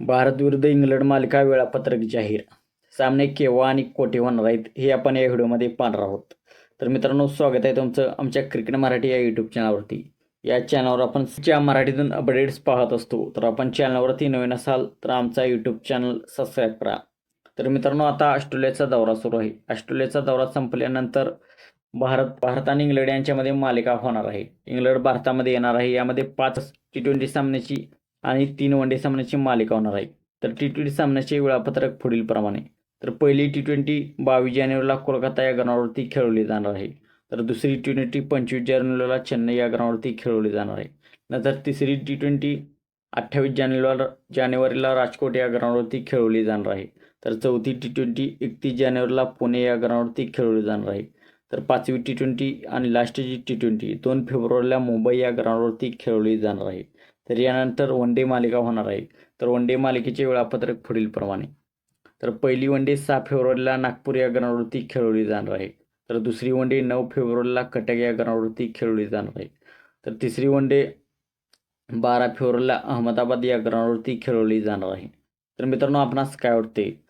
भारत विरुद्ध इंग्लंड मालिका वेळापत्रक जाहीर. सामने केव्हा आणि कोठे होणार आहेत हे आपण या व्हिडिओमध्ये पाहणार आहोत. तर मित्रांनो स्वागत आहे तुमचं आमच्या क्रिकेट मराठी या यूट्यूब चॅनलवरती या चॅनलवर आपण ज्या मराठीतून अपडेट्स पाहत असतो तर आपण चॅनलवरती नवीन असाल तर आमचा यूट्यूब चॅनल सबस्क्राईब करा. तर मित्रांनो आता ऑस्ट्रेलियाचा दौरा सुरू आहे. ऑस्ट्रेलियाचा दौरा संपल्यानंतर भारत भारत आणि इंग्लंड यांच्यामध्ये मालिका होणार आहे. इंग्लंड भारतामध्ये येणार आहे यामध्ये पाच टी ट्वेंटी सामन्याची आणि तीन वन डे सामन्याची मालिका होणार आहे. तर टी ट्वेंटी सामन्याचे वेळापत्रक पुढील प्रमाणे. तर पहिली टी ट्वेंटी बावीस जानेवारीला कोलकाता या ग्राउंडवरती खेळवली जाणार आहे. तर दुसरी टी ट्वेंटी पंचवीस जानेवारीला चेन्नई या ग्राउंडवरती खेळवली जाणार आहे. नंतर तिसरी टी ट्वेंटी अठ्ठावीस जानेवारीला जानेवारीला राजकोट या ग्राउंडवरती खेळवली जाणार आहे. तर चौथी टी ट्वेंटी एकतीस जानेवारीला पुणे या ग्राउंडवरती खेळवली जाणार आहे. तर पाचवी टी ट्वेंटी आणि लास्टची टी ट्वेंटी दोन फेब्रुवारीला मुंबई या ग्राउंडवरती खेळवली जाणार आहे. तर यानंतर वन डे मालिका होणार आहे. तर वन डे मालिकेचे वेळापत्रक पुढीलप्रमाणे तर पहिली वन डे सहा फेब्रुवारीला नागपूर या ग्राउंडवरती खेळवली जाणार आहे. तर दुसरी वन डे नऊ फेब्रुवारीला कटक या ग्राउंडवरती खेळवली जाणार आहे. तर तिसरी वन डे बारा फेब्रुवारीला अहमदाबाद या ग्राउंडवरती खेळवली जाणार आहे. तर मित्रांनो आपणास काय वाटते?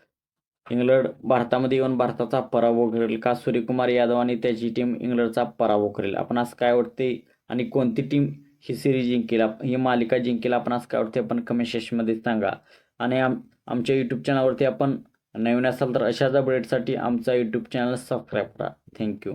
इंग्लंड भारतामध्ये येऊन भारताचा पराभव करेल का? सूर्यकुमार यादव आणि त्याची टीम इंग्लंडचा पराभव करेल. आपणास काय वाटते? आणि कोणती टीम ही सिरीज जिंकेल ही मालिका जिंकेल आपणास काय वाटते आपण कमेंट सेक्शनमध्ये सांगा. आणि आम आमच्या यूट्यूब चॅनलवरती आपण नवीन असाल तर अशाच अपडेटसाठी आमचा यूट्यूब चॅनल सबस्क्राईब करा. Thank you